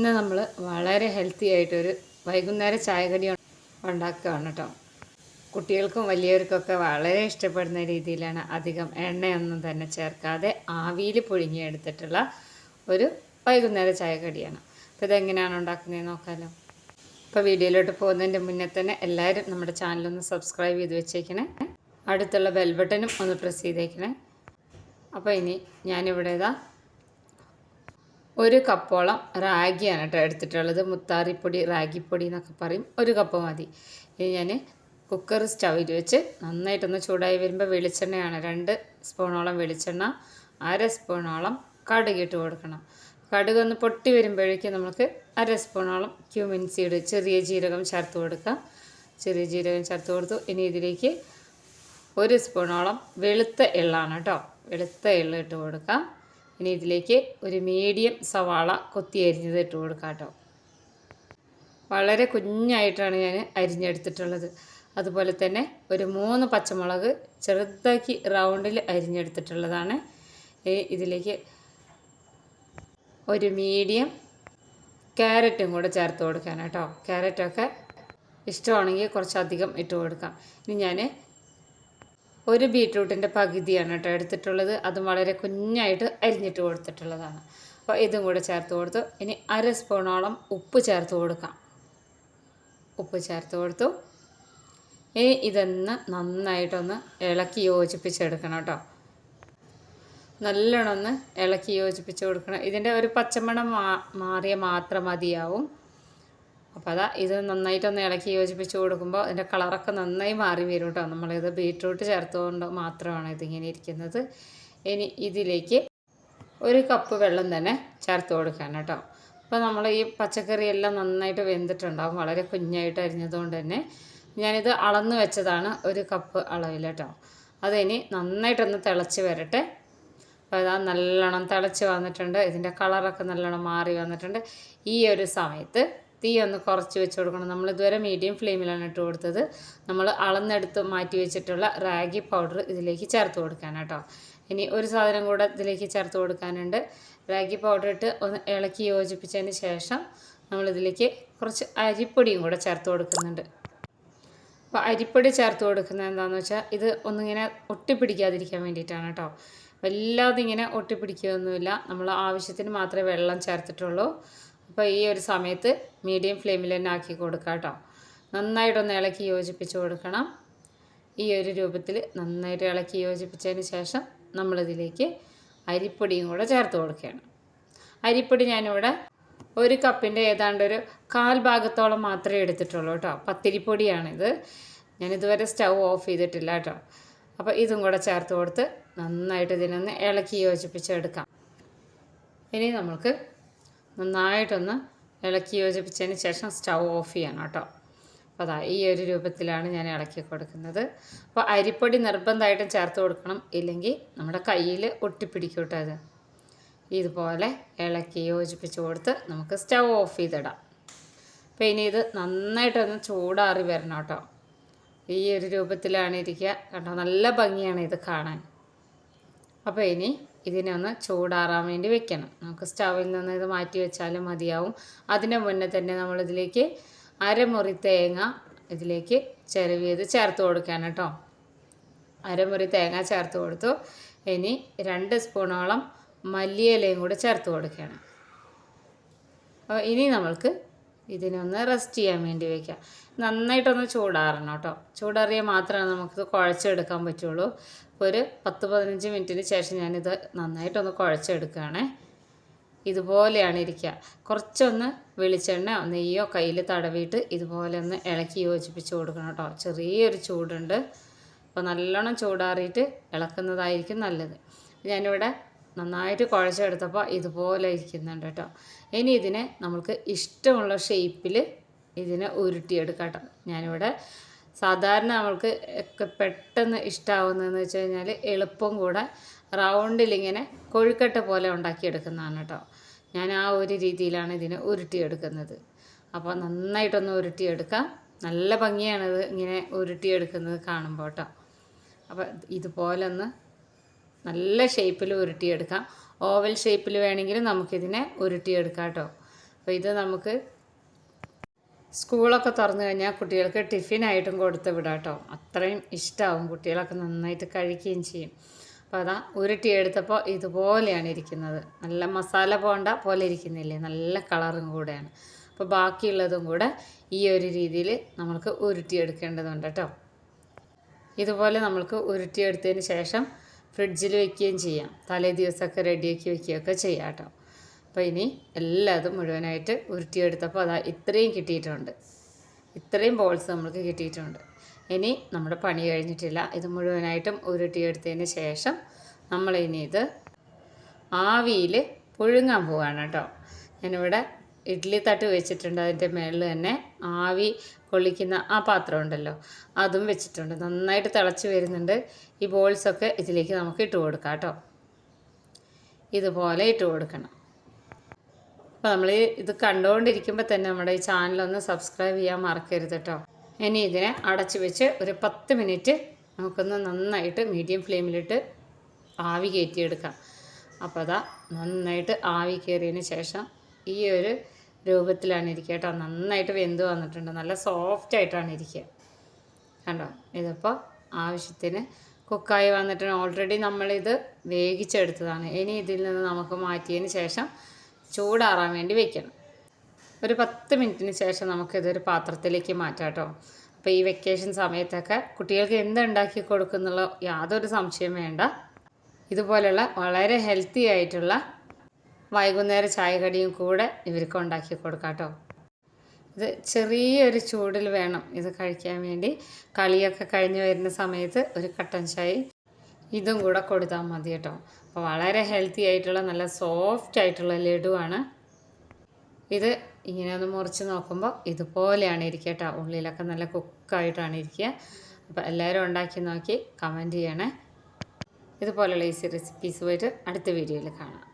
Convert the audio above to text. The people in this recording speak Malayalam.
ഇന്ന് നമ്മൾ വളരെ ഹെൽത്തി ആയിട്ടൊരു വൈകുന്നേര ചായകടി ഉണ്ടാക്കുകയാണ് കേട്ടോ കുട്ടികൾക്കും വലിയവർക്കൊക്കെ വളരെ ഇഷ്ടപ്പെടുന്ന രീതിയിലാണ് അധികം എണ്ണയൊന്നും തന്നെ ചേർക്കാതെ ആവിയിൽ പുഴുങ്ങിയെടുത്തിട്ടുള്ള ഒരു വൈകുന്നേര ചായകടിയാണ്. അപ്പോൾ ഇതെങ്ങനെയാണ് ഉണ്ടാക്കുന്നതെന്ന് നോക്കാമല്ലോ ഇപ്പോൾ വീഡിയോയിലോട്ട് പോകുന്നതിന്റെ മുന്നേ തന്നെ എല്ലാവരും നമ്മുടെ ചാനലൊന്ന് സബ്സ്ക്രൈബ് ചെയ്ത് വെച്ചേക്കണേ. അടുത്തുള്ള ബെൽ ബട്ടണും ഒന്ന് പ്രസ് ചെയ്തേക്കണേ. അപ്പോൾ ഇനി ഞാനിവിടെ ഇതാ ഒരു കപ്പോളം റാഗിയാണ് കേട്ടോ എടുത്തിട്ടുള്ളത്. മുത്താറിപ്പൊടി റാഗിപ്പൊടി എന്നൊക്കെ പറയും. ഒരു കപ്പ് മതി. ഇനി ഞാൻ കുക്കർ സ്റ്റൗവിൽ വെച്ച് നന്നായിട്ടൊന്ന് ചൂടായി വരുമ്പോൾ വെളിച്ചെണ്ണയാണ്. രണ്ട് സ്പൂണോളം വെളിച്ചെണ്ണ അര സ്പൂണോളം കടുക് ഇട്ട് കൊടുക്കണം. കടുക് ഒന്ന് പൊട്ടി വരുമ്പോഴേക്കും നമുക്ക് അര സ്പൂണോളം ക്യൂമിൻ സീഡ് ചെറിയ ജീരകം ചേർത്ത് കൊടുക്കാം. ചെറിയ ജീരകം ചേർത്ത് കൊടുത്തു. ഇനി ഇതിലേക്ക് ഒരു സ്പൂണോളം വെളുത്ത എള്ളാണ് കേട്ടോ. വെളുത്ത എള്ള് ഇട്ട് കൊടുക്കാം. ഇനി ഇതിലേക്ക് ഒരു മീഡിയം സവാള കൊത്തി അരിഞ്ഞത് ഇട്ട് കൊടുക്കാം കേട്ടോ വളരെ കുഞ്ഞായിട്ടാണ് ഞാൻ അരിഞ്ഞെടുത്തിട്ടുള്ളത്. അതുപോലെ തന്നെ ഒരു മൂന്ന് പച്ചമുളക് ചെറുതാക്കി റൗണ്ടിൽ അരിഞ്ഞെടുത്തിട്ടുള്ളതാണ്. ഇതിലേക്ക് ഒരു മീഡിയം ക്യാരറ്റും കൂടെ ചേർത്ത് കൊടുക്കാൻ കേട്ടോ ക്യാരറ്റൊക്കെ ഇഷ്ടമാണെങ്കിൽ കുറച്ചധികം ഇട്ട് കൊടുക്കാം. ഇനി ഞാൻ ഒരു ബീട്രൂട്ടിന്റെ പകുതിയാണ് കേട്ടോ എടുത്തിട്ടുള്ളത്. അതും വളരെ കുഞ്ഞായിട്ട് അരിഞ്ഞിട്ട് കൊടുത്തിട്ടുള്ളതാണ്. അപ്പോൾ ഇതും കൂടെ ചേർത്ത് കൊടുത്തു. ഇനി അര സ്പൂണോളം ഉപ്പ് ചേർത്ത് കൊടുക്കാം. ഉപ്പ് ചേർത്ത് കൊടുത്തു. ഇനി ഇതൊന്ന് നന്നായിട്ടൊന്ന് ഇളക്കി യോജിപ്പിച്ചെടുക്കണം കേട്ടോ. നല്ലോണം ഒന്ന് ഇളക്കി യോജിപ്പിച്ച് കൊടുക്കണം. ഇതിന്റെ ഒരു പച്ചമണം മാറിയ മാത്രം മതിയാവും. അപ്പോൾ അതാ ഇത് നന്നായിട്ടൊന്ന് ഇളക്കി യോജിപ്പിച്ച് കൊടുക്കുമ്പോൾ അതിന്റെ കളറൊക്കെ നന്നായി മാറി വരും കേട്ടോ. നമ്മളിത് ബീട്രൂട്ട് ചേർത്തുകൊണ്ട് മാത്രമാണ് ഇതിങ്ങനെ ഇരിക്കുന്നത്. ഇനി ഇതിലേക്ക് ഒരു കപ്പ് വെള്ളം തന്നെ ചേർത്ത് കൊടുക്കാൻ കേട്ടോ. അപ്പോൾ നമ്മൾ ഈ പച്ചക്കറി എല്ലാം നന്നായിട്ട് വെന്തിട്ടുണ്ടാകും വളരെ കുഞ്ഞായിട്ട് അരിഞ്ഞതുകൊണ്ട് തന്നെ ഞാനിത് അളന്ന് വെച്ചതാണ് ഒരു കപ്പ് അളവിൽ കേട്ടോ. അതിനി നന്നായിട്ടൊന്ന് തിളച്ച് വരട്ടെ. അപ്പോൾ അതാ നല്ലോണം തിളച്ച് വന്നിട്ടുണ്ട്. ഇതിന്റെ കളറൊക്കെ നല്ലോണം മാറി വന്നിട്ടുണ്ട്. ഈ ഒരു സമയത്ത് തീ ഒന്ന് കുറച്ച് വെച്ച് കൊടുക്കണം. നമ്മൾ ഇതുവരെ മീഡിയം ഫ്ലെയിമിലാണ് ഇട്ട് കൊടുത്തത്. നമ്മൾ അളന്നെടുത്ത് മാറ്റി വെച്ചിട്ടുള്ള റാഗി പൗഡർ ഇതിലേക്ക് ചേർത്ത് കൊടുക്കാൻ കേട്ടോ. ഇനി ഒരു സാധനം കൂടെ ഇതിലേക്ക് ചേർത്ത് കൊടുക്കാനുണ്ട്. റാഗി പൗഡർ ഇട്ട് ഒന്ന് ഇളക്കി യോജിപ്പിച്ചതിന് ശേഷം നമ്മളിതിലേക്ക് കുറച്ച് അരിപ്പൊടിയും കൂടെ ചേർത്ത് കൊടുക്കുന്നുണ്ട്. അപ്പോൾ അരിപ്പൊടി ചേർത്ത് കൊടുക്കുന്നത് എന്താണെന്ന് വെച്ചാൽ ഇത് ഒന്നിങ്ങനെ ഒട്ടിപ്പിടിക്കാതിരിക്കാൻ വേണ്ടിയിട്ടാണ് കേട്ടോ. വല്ലാതെ ഇങ്ങനെ ഒട്ടിപ്പിടിക്കുകയൊന്നുമില്ല. നമ്മൾ ആവശ്യത്തിന് മാത്രമേ വെള്ളം ചേർത്തിട്ടുള്ളൂ. അപ്പോൾ ഈ ഒരു സമയത്ത് മീഡിയം ഫ്ലെയിമിൽ തന്നെ ആക്കി കൊടുക്കുക കേട്ടോ നന്നായിട്ടൊന്ന് ഇളക്കി യോജിപ്പിച്ച് കൊടുക്കണം. ഈ ഒരു രൂപത്തിൽ നന്നായിട്ട് ഇളക്കി യോജിപ്പിച്ചതിന് ശേഷം നമ്മളിതിലേക്ക് അരിപ്പൊടിയും കൂടെ ചേർത്ത് കൊടുക്കുകയാണ്. അരിപ്പൊടി ഞാനിവിടെ ഒരു കപ്പിന്റെ ഏതാണ്ട് ഒരു കാൽ ഭാഗത്തോളം മാത്രമേ എടുത്തിട്ടുള്ളൂ കേട്ടോ പത്തിരിപ്പൊടിയാണിത്. ഞാനിതുവരെ സ്റ്റൗ ഓഫ് ചെയ്തിട്ടില്ല കേട്ടോ അപ്പോൾ ഇതും കൂടെ ചേർത്ത് കൊടുത്ത് നന്നായിട്ട് ഇതിനൊന്ന് ഇളക്കി യോജിപ്പിച്ചെടുക്കാം. ഇനി നമുക്ക് നന്നായിട്ടൊന്ന് ഇളക്കി യോജിപ്പിച്ചതിന് ശേഷം സ്റ്റൗ ഓഫ് ചെയ്യണം കേട്ടോ. അപ്പോൾ അതാ ഈ ഒരു രൂപത്തിലാണ് ഞാൻ ഇളക്കി കൊടുക്കുന്നത്. അപ്പോൾ അരിപ്പൊടി നിർബന്ധമായിട്ടും ചേർത്ത് കൊടുക്കണം. ഇല്ലെങ്കിൽ നമ്മുടെ കയ്യിൽ ഒട്ടിപ്പിടിക്കൂട്ടോ അത്. ഇതുപോലെ ഇളക്കി യോജിപ്പിച്ച് കൊടുത്ത് നമുക്ക് സ്റ്റൗ ഓഫ് ചെയ്തിടാം. അപ്പോൾ ഇനി ഇത് നന്നായിട്ടൊന്ന് ചൂടാറി വരണം കേട്ടോ. ഈ ഒരു രൂപത്തിലാണ് ഇരിക്കുക. കേട്ടോ നല്ല ഭംഗിയാണ് ഇത് കാണാൻ. അപ്പോൾ ഇനി ഇതിനെ ഒന്ന് ചൂടാറാൻ വേണ്ടി വെക്കണം. നമുക്ക് സ്റ്റവിൽ നിന്ന് ഇത് മാറ്റി വെച്ചാലും മതിയാവും. അതിന് മുന്നേ തന്നെ നമ്മളിതിലേക്ക് അരമുറി തേങ്ങ ഇതിലേക്ക് ചിരവിയത് ചേർത്ത് കൊടുക്കാൻ കേട്ടോ. അരമുറി തേങ്ങ ചേർത്ത് കൊടുത്തു. ഇനി രണ്ട് സ്പൂണോളം മല്ലിയിലയും കൂടെ ചേർത്ത് കൊടുക്കണം. അപ്പോൾ ഇനി നമ്മൾക്ക് ഇതിനൊന്ന് റെസ്റ്റ് ചെയ്യാൻ വേണ്ടി വയ്ക്കാം നന്നായിട്ടൊന്ന് ചൂടാറണം കേട്ടോ ചൂടാറിയാൽ മാത്രമേ നമുക്ക് കുഴച്ചെടുക്കാൻ പറ്റുള്ളൂ. അപ്പോൾ ഒരു പത്ത് പതിനഞ്ച് മിനിറ്റിന് ശേഷം ഞാനിത് നന്നായിട്ടൊന്ന് കുഴച്ചെടുക്കുകയാണേ. ഇതുപോലെയാണ് ഇരിക്കുക കുറച്ചൊന്ന് വെളിച്ചെണ്ണ നെയ്യോ കയ്യിൽ തടവിയിട്ട് ഇതുപോലെ ഒന്ന് ഇളക്കി യോജിപ്പിച്ച് കൊടുക്കണം കേട്ടോ ചെറിയൊരു ചൂടുണ്ട്. അപ്പോൾ നല്ലോണം ചൂടാറിയിട്ട് ഇളക്കുന്നതായിരിക്കും നല്ലത്. ഞാനിവിടെ നന്നായിട്ട് കുഴച്ചെടുത്തപ്പോൾ ഇതുപോലെ ഇരിക്കുന്നുണ്ട് കേട്ടോ. ഇനി ഇതിനെ നമുക്ക് ഇഷ്ടമുള്ള ഷേപ്പിൽ ഇതിനെ ഉരുട്ടിയെടുക്കാം കേട്ടോ ഞാനിവിടെ സാധാരണ നമ്മൾക്ക് ഒക്കെ പെട്ടെന്ന് ഇഷ്ടമാവുന്നതെന്ന് വെച്ച് കഴിഞ്ഞാൽ എളുപ്പം കൂടെ റൗണ്ടിലിങ്ങനെ കൊഴുക്കട്ട പോലെ ഉണ്ടാക്കിയെടുക്കുന്നതാണ് കേട്ടോ. ഞാൻ ആ ഒരു രീതിയിലാണ് ഇതിനെ ഉരുട്ടിയെടുക്കുന്നത്. അപ്പോൾ നന്നായിട്ടൊന്ന് ഉരുട്ടിയെടുക്കാം. നല്ല ഭംഗിയാണിത് ഇങ്ങനെ ഉരുട്ടിയെടുക്കുന്നത് കാണുമ്പോൾ കേട്ടോ. അപ്പോൾ ഇതുപോലെ ഒന്ന് നല്ല ഷേപ്പിൽ ഉരുട്ടിയെടുക്കാം. ഓവൽ ഷേപ്പിൽ വേണമെങ്കിൽ നമുക്കിതിനെ ഉരുട്ടിയെടുക്കാം കേട്ടോ. അപ്പോൾ ഇത് നമുക്ക് സ്കൂളൊക്കെ തുറന്നു കഴിഞ്ഞാൽ കുട്ടികൾക്ക് ടിഫിനായിട്ടും കൊടുത്ത് വിടാം കേട്ടോ. അത്രയും ഇഷ്ടമാവും കുട്ടികളൊക്കെ നന്നായിട്ട് കഴിക്കുകയും ചെയ്യും. അപ്പോൾ അതാ ഉരുട്ടിയെടുത്തപ്പോൾ ഇതുപോലെയാണ് ഇരിക്കുന്നത്. നല്ല മസാല പോണ്ട പോലെ ഇരിക്കുന്നില്ലേ? നല്ല കളറും കൂടെയാണ്. അപ്പോൾ ബാക്കിയുള്ളതും കൂടെ ഈ ഒരു രീതിയിൽ നമ്മൾക്ക് ഉരുട്ടിയെടുക്കേണ്ടതുണ്ട് കേട്ടോ. ഇതുപോലെ നമ്മൾക്ക് ഉരുട്ടിയെടുത്തതിന് ശേഷം ഫ്രിഡ്ജിൽ വെക്കുകയും ചെയ്യാം. തലേ ദിവസമൊക്കെ റെഡിയാക്കി വെക്കുകയൊക്കെ ചെയ്യാം കേട്ടോ. അപ്പോൾ ഇനി എല്ലാതും മുഴുവനായിട്ട് ഉരുട്ടിയെടുത്തപ്പോൾ അതാ ഇത്രയും കിട്ടിയിട്ടുണ്ട്. ഇത്രയും ബോൾസ് നമ്മൾക്ക് കിട്ടിയിട്ടുണ്ട്. ഇനി നമ്മുടെ പണി കഴിഞ്ഞിട്ടില്ല. ഇത് മുഴുവനായിട്ടും ഉരുട്ടിയെടുത്തതിന് ശേഷം നമ്മളിനി ഇത് ആവിയിൽ പുഴുങ്ങാൻ പോവുകയാണ് കേട്ടോ. ഞാനിവിടെ ഇഡ്ഡലി തട്ട് വെച്ചിട്ടുണ്ട് അതിന്റെ മേളിൽ തന്നെ. ആവി കൊള്ളിക്കുന്ന ആ പാത്രം ഉണ്ടല്ലോ അതും വെച്ചിട്ടുണ്ട്. നന്നായിട്ട് തിളച്ച് വരുന്നുണ്ട്. ഈ ബോൾസൊക്കെ ഇതിലേക്ക് നമുക്ക് ഇട്ട് കൊടുക്കാം കേട്ടോ. ഇതുപോലെ ഇട്ട് കൊടുക്കണം. അപ്പോൾ നമ്മൾ ഇത് കണ്ടുകൊണ്ടിരിക്കുമ്പോൾ തന്നെ നമ്മുടെ ഈ ചാനലൊന്ന് സബ്സ്ക്രൈബ് ചെയ്യാൻ മറക്കരുത് കേട്ടോ. ഇനി ഇതിനെ അടച്ചു വെച്ച് ഒരു പത്ത് മിനിറ്റ് നമുക്കൊന്ന് നന്നായിട്ട് മീഡിയം ഫ്ലെയിമിലിട്ട് ആവി കയറ്റിയെടുക്കാം. അപ്പോൾ അതാ നന്നായിട്ട് ആവി കയറിയതിന് ശേഷം ഈ ഒരു രൂപത്തിലാണ് ഇരിക്കുക കേട്ടോ. നന്നായിട്ട് വെന്ത് വന്നിട്ടുണ്ട്. നല്ല സോഫ്റ്റ് ആയിട്ടാണ് ഇരിക്കുക. കണ്ടോ? ഇതിപ്പോൾ ആവശ്യത്തിന് കുക്കായി വന്നിട്ടുണ്ട്. ഓൾറെഡി നമ്മളിത് വേവിച്ചെടുത്തതാണ്. ഇനി ഇതിൽ നിന്ന് നമുക്ക് മാറ്റിയതിന് ശേഷം ചൂടാറാൻ വേണ്ടി വെക്കണം. ഒരു പത്ത് മിനിറ്റിന് ശേഷം നമുക്കിതൊരു പാത്രത്തിലേക്ക് മാറ്റാം കേട്ടോ. അപ്പോൾ ഈ വെക്കേഷൻ സമയത്തൊക്കെ കുട്ടികൾക്ക് എന്തുണ്ടാക്കി കൊടുക്കുന്നുള്ള യാതൊരു സംശയം വേണ്ട. ഇതുപോലെയുള്ള വളരെ ഹെൽത്തി ആയിട്ടുള്ള വൈകുന്നേര ചായകടിയും കൂടെ ഇവർക്ക് ഉണ്ടാക്കി കൊടുക്കാം കേട്ടോ ഇത് ചെറിയൊരു ചൂടിൽ വേണം ഇത് കഴിക്കാൻ വേണ്ടി. കളിയൊക്കെ കഴിഞ്ഞ് വരുന്ന സമയത്ത് ഒരു കട്ടൻ ചായ ഇതും കൂടെ കൊടുത്താൽ മതി കേട്ടോ. അപ്പോൾ വളരെ ഹെൽത്തി ആയിട്ടുള്ള നല്ല സോഫ്റ്റ് ആയിട്ടുള്ള ലഡുവാണ്. ഇത് ഇങ്ങനെ ഒന്ന് മുറിച്ച് നോക്കുമ്പോൾ ഇതുപോലെയാണ് ഇരിക്കുക കേട്ടോ. ഉള്ളിലൊക്കെ നല്ല കുക്കായിട്ടാണ് ഇരിക്കുക. അപ്പോൾ എല്ലാവരും ഉണ്ടാക്കി നോക്കി കമന്റ് ചെയ്യണേ. ഇതുപോലെയുള്ള ഈസി റെസിപ്പീസ് പോയിട്ട് അടുത്ത വീഡിയോയിൽ കാണാം.